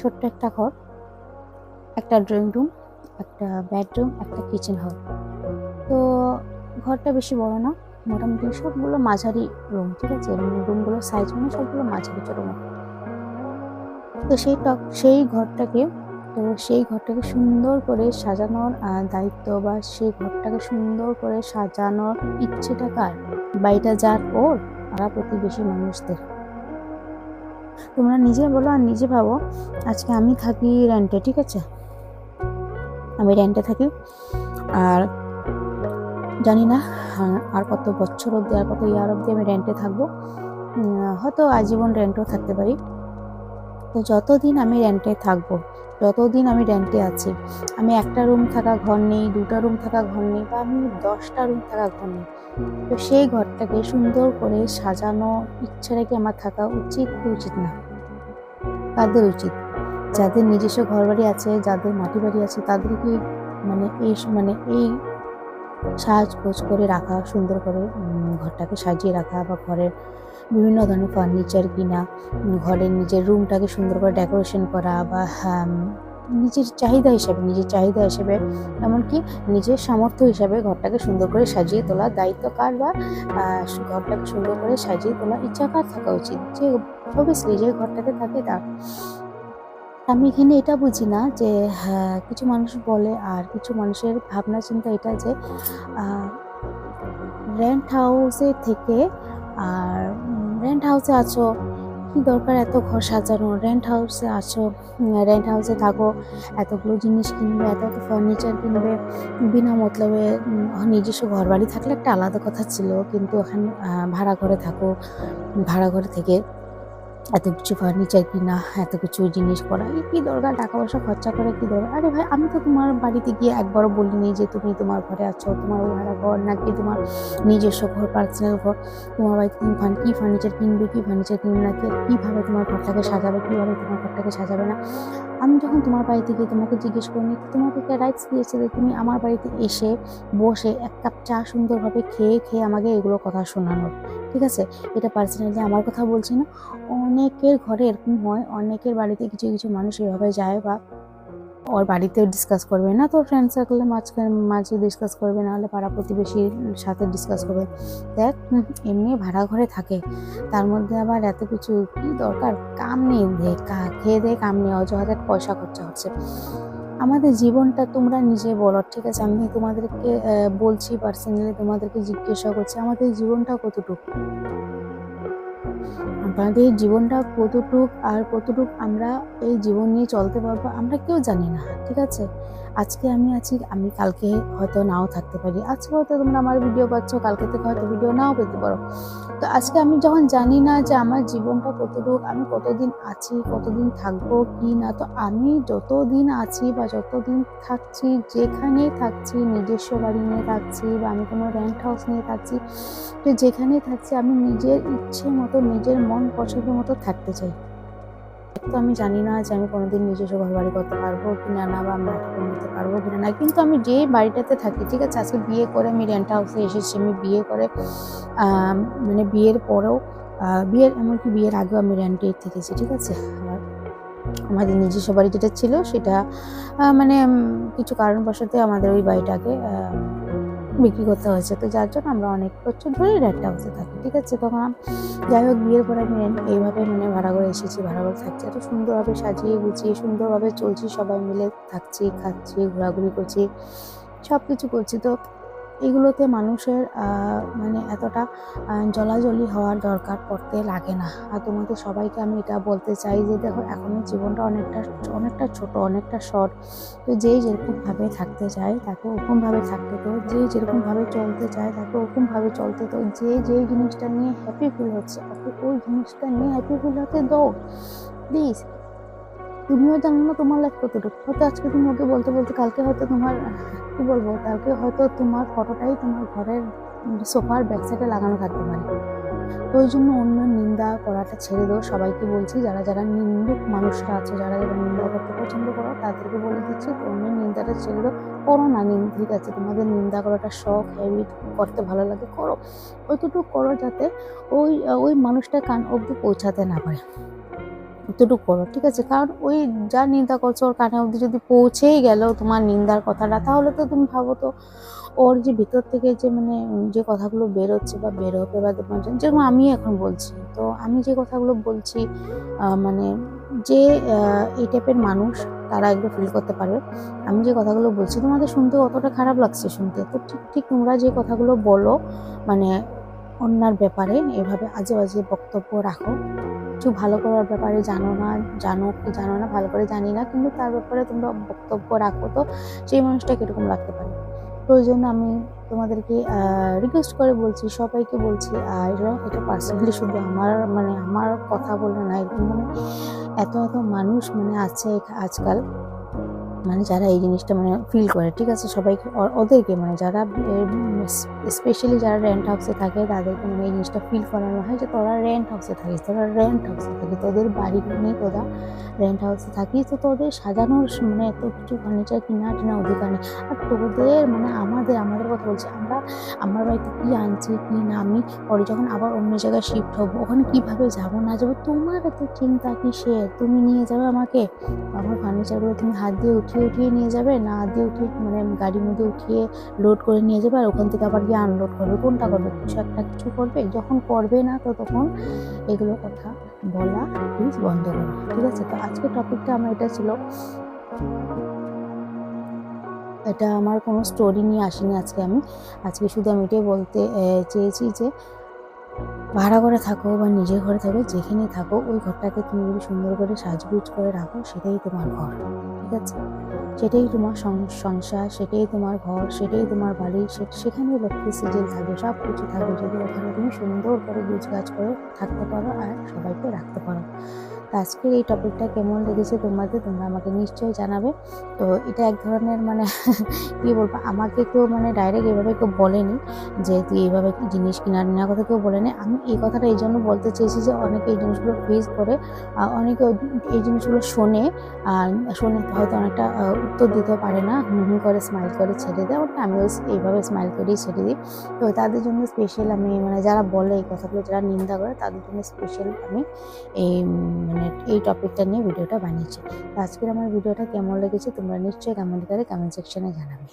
ছোট্ট একটা ঘর, একটা ড্রয়িং রুম একটা বেডরুম একটা কিচেন হল তো ঘরটা বেশি বড় না, মোটামুটি সবগুলো মাঝারি রুম ঠিক আছে? রুমগুলোর সাইজ মানে সবগুলো মাঝারি ছোটো তো সেই টক, সেই ঘরটাকে, তো সেই ঘরটাকে সুন্দর করে সাজানোর দায়িত্ব বা সেই ঘরটাকে সুন্দর করে সাজানোর ইচ্ছেটা কার? বাড়িটা যার ওর, পাড়া প্রতিবেশী মানুষদের। তোমরা নিজে বলো আর নিজে ভাবো। আজকে আমি থাকি রেন্টে ঠিক আছে? আমি রেন্টে থাকি। আর জানি না আহ, আর কত বছর অবধি আর কত ইয়ার অবধি আমি রেন্টে থাকব। হয়তো আজীবন রেন্টও থাকতে পারি। তো যতদিন আমি রেন্টে থাকব যতদিন আমি রেন্টে আছি আমি একটা রুম থাকা ঘর নেই দুটা রুম থাকা ঘর নেই বা আমি দশটা রুম থাকা ঘর নেই তো সেই ঘরটাকে সুন্দর করে সাজানো ইচ্ছা রেখে আমার থাকা উচিত উচিত না। কাদের উচিত। যাদের নিজস্ব ঘর বাড়ি আছে যাদের মাটি বাড়ি আছে তাদেরকে মানে এই মানে এই সাজগোজ করে রাখা সুন্দর করে ঘরটাকে সাজিয়ে রাখা বা ঘরের বিভিন্ন ধরনের ফার্নিচার কিনা ঘরের নিজের রুমটাকে সুন্দর করে ডেকোরেশন করা বা হ্যাঁ, নিজের চাহিদা হিসাবে, নিজের চাহিদা হিসেবে, এমনকি নিজের সামর্থ্য হিসাবে ঘরটাকে সুন্দর করে সাজিয়ে তোলা দায়িত্ব কার বা ঘরটাকে সুন্দর করে সাজিয়ে তোলা ইচ্ছা কার থাকা উচিত। যে অবভিয়াসলি যে ঘরটাতে থাকে তার। আমি এখানে এটা বুঝি না যে কিছু মানুষ বলে আর কিছু মানুষের ভাবনা চিন্তা এটা যে রেন্ট হাউসে থেকে আর রেন্ট হাউসে আছো কি দরকার? এত ঘর সাজানো রেন্ট হাউসে আসো রেন্ট হাউসে থাকো, এতগুলো জিনিস কিনবে, এত এত ফার্নিচার কিনবে, বিনা মতলবে নিজস্ব ঘর বাড়ি থাকলে একটা আলাদা কথা ছিল, কিন্তু ওখানে ভাড়া ঘরে থাকো ভাড়া ঘরে থেকে এত কিছু ফার্নিচার কিনা এত কিছু জিনিস করা এই কি দরকার টাকা পয়সা খরচা করে কি দরকার? আরে ভাই, আমি তো তোমার বাড়িতে গিয়ে একবারও বলিনি যে তুমি তোমার ঘরে আছো, তোমার ভাড়া ঘর নাকি তোমার নিজস্ব ঘর পার্সোনাল ঘর, তোমার বাড়িতে তুমি ফান কী ফার্নিচার কিনবে, কী ফার্নিচার কিনবে না কে- কীভাবে তোমার ঘরটাকে সাজাবে, কীভাবে তোমার ঘরটাকে সাজাবে না? আমি যখন তোমার বাড়িতে গিয়ে তোমাকে জিজ্ঞেস করিনি তোমাকে কে রাইটস দিয়েছে যে তুমি আমার বাড়িতে এসে বসে এক কাপ চা সুন্দরভাবে খেয়ে খেয়ে আমাকে এগুলো কথা শোনানোর, ঠিক আছে? এটা পার্সোনালি আমার কথা বলছি না। অনেকের ঘরে এরকম হয়, অনেকের বাড়িতে কিছু কিছু মানুষ এভাবে যায় বা ওর বাড়িতেও ডিসকাস করবে না। তো ফ্রেন্ড সার্কেলে মাঝখানে, মাঝে ডিসকাস করবে নাহলে পাড়া প্রতিবেশীর সাথে ডিসকাস করবে। দেখ এমনি ভাড়া ঘরে থাকে। তার মধ্যে আবার এত কিছু কি দরকার, কাম নেই খেয়ে দে কাম নেই অজুহাতে পয়সা খরচা হচ্ছে। আমাদের জীবনটা তোমরা নিজে বলো, ঠিক আছে? আমি তোমাদেরকে বলছি পার্সোনালি তোমাদেরকে জিজ্ঞাসা করছি, আমাদের জীবনটা কতটুকু? আমাদের জীবনটা কতটুক আর কতটুক আমরা এই জীবন নিয়ে চলতে পারব, আমরা কেউ জানি না, ঠিক আছে? আজকে আমি আছি, আমি কালকে হয়তো নাও থাকতে পারি। আজকে হয়তো তোমরা আমার ভিডিও পাচ্ছ, কালকে থেকে হয়তো ভিডিও নাও পেতে পারো। তো আজকে আমি যখন জানি না যে আমার জীবনটা কতটুক আমি কতদিন আছি, কতদিন থাকব, কি না, তো আমি যতদিন আছি বা যতদিন থাকছি যেখানেই থাকছি, নিজস্ব বাড়ি নিয়ে থাকছি বা আমি কোনো রেন্ট হাউস নিয়ে থাকছি, তো যেখানেই থাকছি, আমি নিজের ইচ্ছে মতো, নিজের মন পছন্দ মতো থাকতে চাই। তো আমি জানি না যে আমি কোনোদিন নিজস্ব ঘর বাড়ি করতে পারব কি না না বা আমি নিতে পারব কি না। কিন্তু আমি যে বাড়িটাতে থাকি, ঠিক আছে, আজকে বিয়ে করে আমি রেন্ট হাউসে এসেছি, আমি বিয়ে করে মানে বিয়ের পরেও বিয়ের, এমনকি বিয়ের আগেও আমি রেন্টে থেকেছি, ঠিক আছে? আর আমাদের নিজস্ব বাড়ি যেটা ছিল, সেটা মানে কিছু কারণবশত আমাদের ওই বাড়িটাকে বিক্রি করতে হয়েছে। তো যার জন্য আমরা অনেক বছর ধরে রেন্ট হাউসে থাকি, ঠিক আছে? তখন যাই হোক, বিয়ের পরে আমি রেন্ট এইভাবে মানে ভাড়া করে এসেছি ভাড়া করে থাকছি। এত সুন্দরভাবে সাজিয়ে গুছিয়ে, সুন্দরভাবে চলছি, সবাই মিলে থাকছি, খাচ্ছি, ঘোরাঘুরি করছি সব কিছু করছি। তো এগুলোতে মানুষের মানে এতটা জলাজলি হওয়ার দরকার পড়তে লাগে না। আর তোমাদের সবাইকে আমি এটা বলতে চাই যে, দেখো, এখনের জীবনটা অনেকটা অনেকটা ছোট, অনেকটা শর্ট। তো যেই যেরকমভাবে থাকতে চায়, তাকে ওরকমভাবে থাকতে তো, যে যেরকমভাবে চলতে চায়, তাকে ওরকমভাবে চলতে তো, যে যেই জিনিসটা নিয়ে হ্যাপি ফিল হচ্ছে, তাকে ওই জিনিসটা নিয়ে হ্যাপি ফিল হতে দাও প্লিজ তুমিও জানো না তোমার লাইফ কতটুকু। হয়তো আজকে তুমি ওকে বলতে বলতে কালকে হয়তো তোমার, কি বলব, কালকে হয়তো তোমার ফটোটাই তোমার ঘরের সোফার ব্যাক সাইডে লাগানো থাকতে পারে। ওই জন্য অন্য নিন্দা করাটা ছেড়ে দাও। সবাইকে বলছি, যারা যারা নিন্দুক মানুষরা আছে, যারা যারা নিন্দা করতে পছন্দ করো, তাদেরকে বলে দিচ্ছি অন্য নিন্দাটা ছেড়ে দাও। করো না নিন্দা ঠিক আছে, তোমাদের নিন্দা করাটা শখ হ্যাবিট করতে ভালো লাগে, করো। ওইটুকু করো যাতে ওই ওই মানুষটা কান অবধি পৌঁছাতে না পারে। এতটুকু করো, ঠিক আছে? কারণ ওই যা নিন্দা করছ ওর কানে অবধি যদি পৌঁছেই গেল তোমার নিন্দার কথাটা, তাহলে তো তুমি ভাবো তো ওর যে ভিতর থেকে যে মানে যে কথাগুলো বেরোচ্ছে বা বেরোবে বা তোমার যেরকম আমি এখন বলছি, তো আমি যে কথাগুলো বলছি মানে যে এই টাইপের মানুষ তারা এগুলো ফিল করতে পারবে। আমি যে কথাগুলো বলছি, তোমাদের শুনতে অতটা খারাপ লাগছে শুনতে। তো ঠিক ঠিক তোমরা যে কথাগুলো বলো মানে অন্যার ব্যাপারে এভাবে আজে বাজে বক্তব্য রাখো। কিছু ভালো করার ব্যাপারে জানো না, জানো কি জানো না, ভালো করে জানি না, কিন্তু তার ব্যাপারে তোমরা বক্তব্য রাখো তো, সেই মানুষটা কীরকম রাখতে পারে। জন্য আমি তোমাদেরকে রিকোয়েস্ট করে বলছি, সবাইকে বলছি, আর এটা- পার্সোনালি শুধু আমার মানে আমার কথা বলে না এরকম মানে এত এত মানুষ মানে আছে আজকাল। মানে যারা এই জিনিসটা মানে ফিল করে, ঠিক আছে? সবাইকে ওদেরকে মানে যারা স্পেশালি যারা রেন্ট হাউসে থাকে, তাদেরকে মানে এই জিনিসটা ফিল করানো হয় যে তোরা রেন্ট হাউসে থাকিস, তোরা রেন্ট হাউসে থাকিস, তোদের বাড়ি নেই তোরা রেন্ট হাউসে থাকিস, তো তোদের সাজানোর মানে এত কিছু ফার্নিচার কিনা টিনা অধিকার নেই। আর তোদের মানে আমাদের আমাদের কথা বলছি, আমরা, আমার বাড়িতে কী আনছি, কী না, আমি পরে যখন আবার অন্য জায়গায় শিফট হব, ওখানে কীভাবে যাব, না যাব, তোমার এত চিন্তা কিসের? তুমি নিয়ে যাবে আমাকে? আমার ফার্নিচারগুলো তুমি হাত দিয়ে উঠিয়ে উঠিয়ে নিয়ে যাবে, না দিয়ে উঠিয়ে মানে গাড়ির মধ্যে উঠিয়ে লোড করে নিয়ে যাবে, আর ওখান থেকে আবার গিয়ে আনলোড করবে। কোনটা করবে? কিছু একটা কিছু করবে? যখন করবে না, তো তখন এগুলো কথা বলা প্লিজ বন্ধ করো, ঠিক আছে? তো আজকের টপিকটা আমার এটা ছিল। এটা আমার কোনো স্টোরি নিয়ে আসিনি আজকে আমি। আজকে শুধু আমি এটাই বলতে চেয়েছি যে ভাড়া করে থাকো বা নিজের ঘরে থাকো, যেখানে থাকো, ওই ঘরটাকে তুমি যদি সুন্দর করে সাজগুজ করে রাখো, সেটাই তোমার ঘর, ঠিক আছে? সেটাই তোমার সংসার, সেটাই তোমার ঘর, সেটাই তোমার বাড়ি সেখানে লক্ষ্মী সিজিল থাকবে সব কিছু থাকবে যদি ওখানে তুমি সুন্দর করে গুছগাছ করে থাকতে পারো আর সবাইকে রাখতে পারো। আজকের এই টপিকটা কেমন লেগেছে তোমাদের, তোমরা আমাকে নিশ্চয়ই জানাবে। তো এটা এক ধরনের মানে কী বলব, আমাকে কেউ মানে ডাইরেক্ট এভাবে কেউ বলেনি যে তুই এইভাবে জিনিস কিনা নেওয়ার কথা কেউ বলেনি। আমি এই কথাটা এই জন্য বলতে চেয়েছি যে অনেকে এই জিনিসগুলো ফেস করে অনেকে এই জিনিসগুলো শোনে শোনে হয়তো অনেকটা উত্তর দিতে পারে না, হুম করে স্মাইল করে ছেড়ে দেয় ওটা আমিও এইভাবে স্মাইল করেই ছেড়ে দিই। তো তাদের জন্য স্পেশাল আমি মানে যারা বলে এই কথাগুলো, যারা নিন্দা করে, তাদের জন্য স্পেশাল আমি এই মানে এই টপিকটা নিয়ে ভিডিওটা বানিয়েছি। আজকের আমার ভিডিওটা কেমন লেগেছে তোমরা নিশ্চয়ই কমেন্ট করে কমেন্ট সেকশনে জানাবে।